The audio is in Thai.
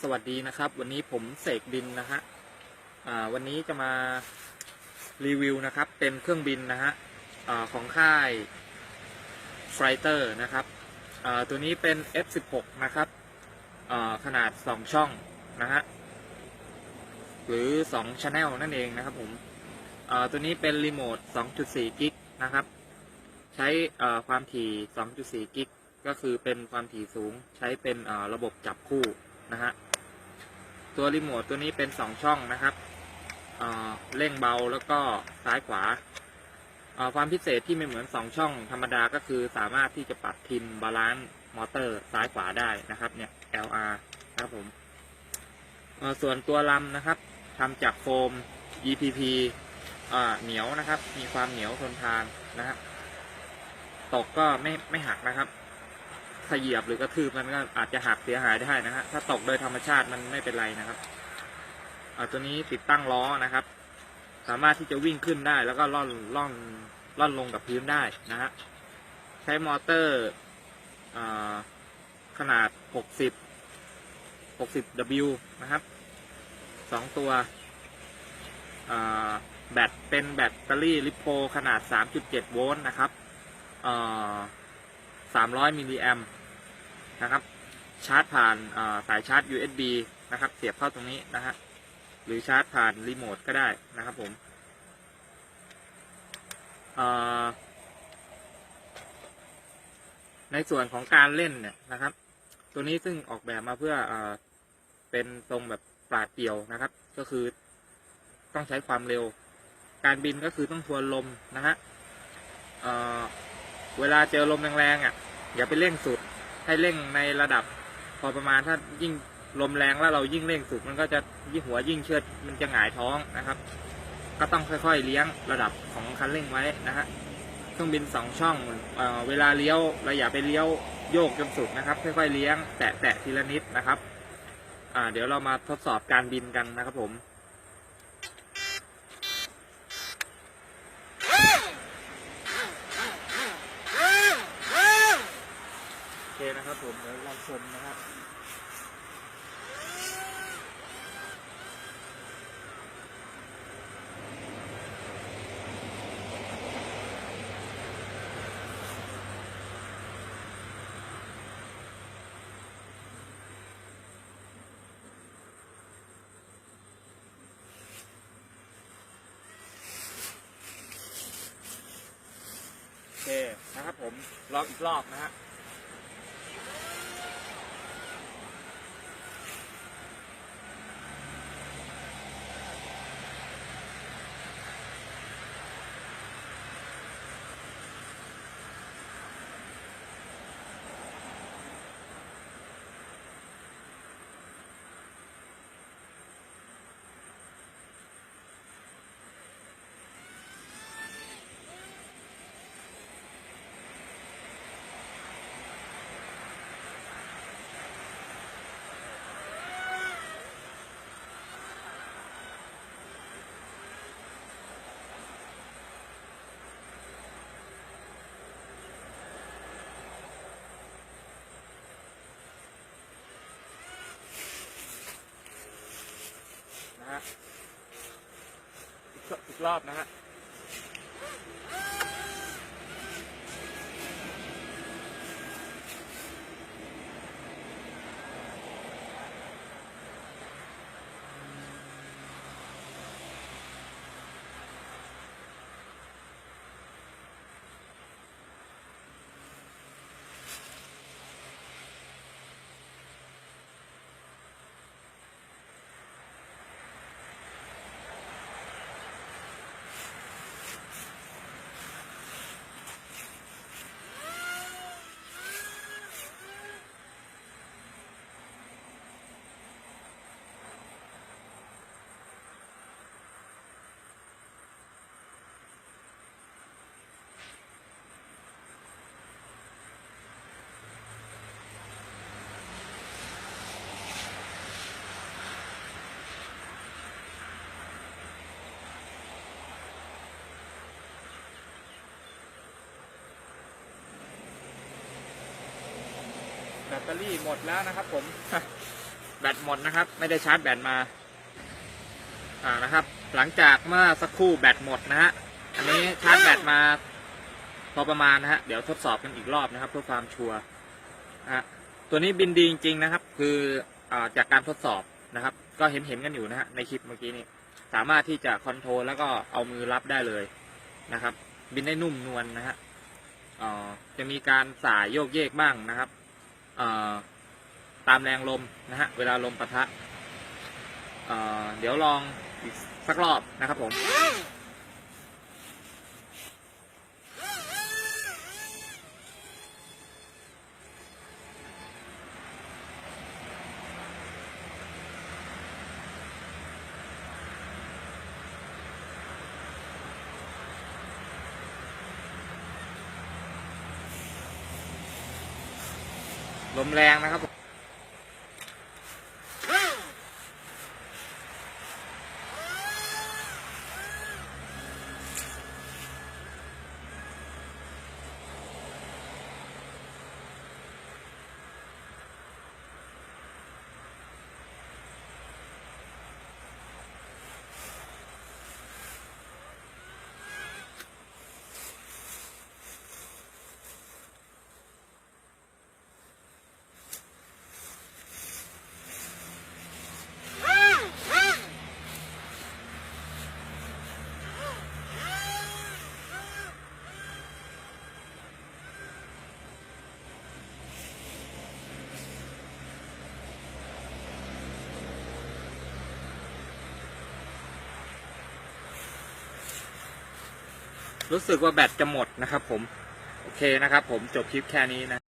สวัสดีนะครับ วันนี้ผมเสกบินนะฮะวันนี้จะมารีวิวนะครับ เป็นเครื่องบินนะฮะอของค่ายไฟเตอร์นะครับตัวนี้เป็น F16 นะครับขนาด 2 ช่องนะฮะหรือ2 Channel นั่นเองนะครับผมตัวนี้เป็นรีโมท 2.4 กิกนะครับ ใช้ความถี่ 2.4 กิกก็คือเป็นความถี่สูงใช้เป็นระบบจับคู่ นะฮะตัวรีโมทตัวนี้เป็น2ช่องนะครับเร่งเบาแล้วก็ซ้ายขวาาความพิเศษที่ไม่เหมือน2ช่องธรรมดาก็คือสามารถที่จะปรับทิมบาลานซ์มอเตอร์ซ้ายขวาได้นะครับเนี่ย LR นะครับผมส่วนตัวลำนะครับทำจากโฟม EPP เหนียวนะครับ มีความเหนียวทนทานนะฮะตกก็ไม่ไม่หักนะครับ ถ้าเหยียบหรือกระทืบมันก็อาจจะหักเสียหายได้นะฮะถ้าตกโดยธรรมชาติมันไม่เป็นไรนะครับอ่าตัวนี้ติดตั้งล้อนะครับ สามารถที่จะวิ่งขึ้นได้ แล้วก็ล่อนล่อนล่อนลงกับพื้นได้นะฮะใช้มอเตอร์อขนาด 60 60W นะครับสองตัวแบตเป็นแบตเตอรี่ลิโพขนาด 3.7 โวลต์นะครับ300 มิลลิแอมป์ นะครับ ชาร์จผ่านสายชาร์จ USB นะครับ เสียบเข้าตรงนี้นะฮะหรือชาร์จผ่านรีโมทก็ได้นะครับผมในส่วนของการเล่นเนี่ยนะครับ ตัวนี้ซึ่งออกแบบมาเพื่ออเป็นทรงแบบปราดเปรียวนะครับ ก็คือต้องใช้ความเร็ว การบินก็คือต้องทวนลมนะฮะเเวลาเจอลมแรงๆอะ อย่าไปเร่งสุด ให้เร่งในระดับ พอประมาณถ้ายิ่งลมแรงแล้วเรายิ่งเร่งสุดมันก็จะยิ่งหัวยิ่งเชิดมันจะหงายท้องนะครับ ก็ต้องค่อยๆเลี้ยงระดับของคันเร่งไว้นะฮะเครื่องบินสองช่องเอเวลาเลี้ยวเราอย่าไปเลี้ยวโยกจนสุดนะครับ ค่อยๆเลี้ยงแตะๆทีละนิดนะครับเดี๋ยวเรามาทดสอบการบินกันนะครับผม โอเคนะครับผมเดี๋ยวเรา ชมนะครับโอเคนะครับผมลองอีกรอบนะฮะอีก รอบนะฮะ ตเตอรี่หมดแล้วนะครับ ผม แบตหมดนะครับ ไม่ได้ชาร์จแบตมา อ่านะครับ หลังจากเมื่อสักครู่แบตหมดนะฮะ อันนี้ชาร์จแบตมา พอประมาณนะฮะ เดี๋ยวทดสอบกันอีกรอบนะครับ เพื่อความชัวร์นะฮะ ตัวนี้บินดีจริงๆนะครับ คืออาจากการทดสอบนะครับ ก็เห็นเห็นๆกันอยู่นะฮะในคลิปเมื่อกี้นี้ สามารถที่จะคอนโทรลแล้วก็เอามือรับได้เลยนะครับ บินได้นุ่มนวลนะฮะอ่อจะมีการสายโยกเยกบ้างนะครับ ตามแรงลมนะฮะ เวลาลมปะทะเเดี๋ยวลองอีกสักรอบนะครับผม ล มแรงนะครับผม รู้สึกว่าแบตจะหมดนะครับผม โอเคนะครับผมจบคลิปแค่นี้นะ